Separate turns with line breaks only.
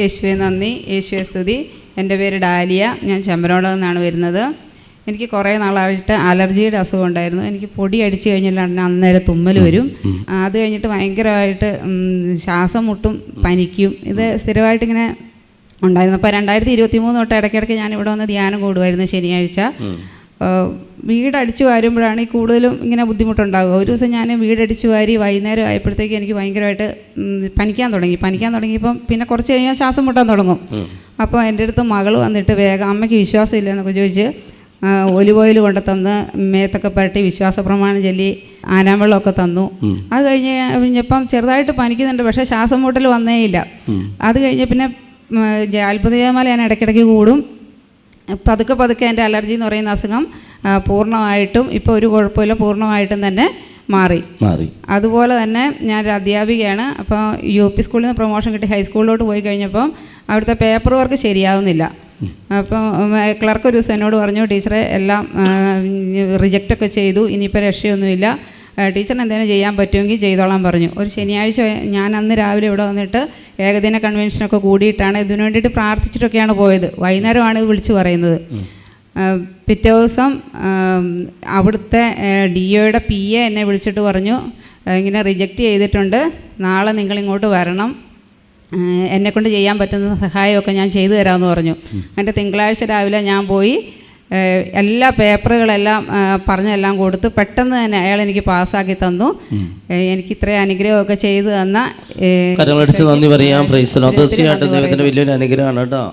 യേശുവെ നന്ദി. യേശുവെ സ്തുതി. എന്റെ പേര് ഡാലിയ. ഞാൻ ചെമ്പരോളം നിന്നാണ് വരുന്നത്. എനിക്ക് കുറേ നാളായിട്ട് അലർജിയുടെ അസുഖം ഉണ്ടായിരുന്നു. എനിക്ക് പൊടി അടിച്ചു കഴിഞ്ഞാൽ അന്നേരം തുമ്മൽ വരും. അത് കഴിഞ്ഞിട്ട് ഭയങ്കരമായിട്ട് ശ്വാസം മുട്ടും പനിക്കും. ഇത് സ്ഥിരമായിട്ട് ഇങ്ങനെ ഉണ്ടായിരുന്നു. അപ്പോൾ രണ്ടായിരത്തി ഇരുപത്തി മൂന്ന് തൊട്ട് ഇടയ്ക്കിടയ്ക്ക് ഞാൻ ഇവിടെ വന്ന് ധ്യാനം കൂടുമായിരുന്നു ശനിയാഴ്ച. വീടടിച്ചു വാരുമ്പോഴാണ് ഈ കൂടുതലും ഇങ്ങനെ ബുദ്ധിമുട്ടുണ്ടാകുക ഒരു ദിവസം ഞാൻ വീടടിച്ചു വാരി വൈകുന്നേരം ആയപ്പോഴത്തേക്ക് എനിക്ക് ഭയങ്കരമായിട്ട് പനിക്കാൻ തുടങ്ങി. പനിക്കാൻ തുടങ്ങിയപ്പം പിന്നെ കുറച്ച് കഴിഞ്ഞാൽ ശ്വാസം മുട്ടാൻ തുടങ്ങും. അപ്പോൾ എന്റെ അടുത്ത് മകൾ വന്നിട്ട് വേഗം അമ്മയ്ക്ക് വിശ്വാസം ഇല്ലെന്നൊക്കെ ചോദിച്ച് ഒലിവ് ഓയിൽ കൊണ്ട് തന്ന് മേത്തൊക്കെ പുരട്ടി വിശ്വാസ പ്രമാണം ചൊല്ലി ആനാവെള്ളമൊക്കെ തന്നു. അത് കഴിഞ്ഞ് കഴിഞ്ഞപ്പം ചെറുതായിട്ട് പനിക്കുന്നുണ്ട് പക്ഷേ ശ്വാസം മുട്ടൽ വന്നേയില്ല. അത് കഴിഞ്ഞ് പിന്നെ അത്ഭുതജയമാല ഞാൻ ഇടയ്ക്കിടയ്ക്ക് കൂടും. പതുക്കെ പതുക്കെ എന്റെ അലർജി എന്ന് പറയുന്ന അസുഖം പൂർണമായിട്ടും ഇപ്പോൾ ഒരു കുഴപ്പമില്ല പൂർണമായിട്ടും തന്നെ മാറി.
മാറി.
അതുപോലെ തന്നെ ഞാനൊരു അധ്യാപികയാണ് അപ്പോൾ യു പി സ്കൂളിൽ നിന്ന് പ്രൊമോഷൻ കിട്ടി ഹൈസ്കൂളിലോട്ട് പോയി കഴിഞ്ഞപ്പം അവിടുത്തെ പേപ്പർ വർക്ക് ശരിയാവുന്നില്ല. അപ്പം ക്ലർക്ക് ഒരു ദിവസം എന്നോട് പറഞ്ഞു ടീച്ചറെ എല്ലാം റിജക്റ്റൊക്കെ ചെയ്തു ഇനിയിപ്പോൾ രക്ഷയൊന്നുമില്ല. ടീച്ചറിന് എന്തെങ്കിലും ചെയ്യാൻ പറ്റുമെങ്കിൽ ചെയ്തോളാൻ പറഞ്ഞു. ഒരു ശനിയാഴ്ച ഞാൻ അന്ന് രാവിലെ ഇവിടെ വന്നിട്ട് ഏകദിന കൺവെൻഷനൊക്കെ കൂടിയിട്ടാണ് ഇതിനു വേണ്ടിയിട്ട് പ്രാർത്ഥിച്ചിട്ടൊക്കെയാണ് പോയത്. വൈകുന്നേരമാണ് ഇത് വിളിച്ചു പറയുന്നത്. പിറ്റേ ദിവസം അവിടുത്തെ ഡി ഒയുടെ പി എ എന്നെ വിളിച്ചിട്ട് പറഞ്ഞു ഇങ്ങനെ റിജക്റ്റ് ചെയ്തിട്ടുണ്ട്. നാളെ നിങ്ങൾ ഇങ്ങോട്ട് വരണം. എന്നെക്കൊണ്ട് ചെയ്യാൻ പറ്റുന്ന സഹായമൊക്കെ ഞാൻ ചെയ്തു തരാമെന്ന് പറഞ്ഞു. എന്റെ തിങ്കളാഴ്ച രാവിലെ ഞാൻ പോയി എല്ലാ പേപ്പറുകളെല്ലാം പറഞ്ഞെല്ലാം കൊടുത്ത് പെട്ടെന്ന് തന്നെ അയാൾ എനിക്ക് പാസ്സാക്കി തന്നു. എനിക്ക് ഇത്രയും അനുഗ്രഹമൊക്കെ ചെയ്തു തന്ന
നന്ദി പറയാം പ്രൈസ് തീർച്ചയായിട്ടും ദൈവത്തിന്റെ വലിയൊരു അനുഗ്രഹമാണ് കേട്ടോ.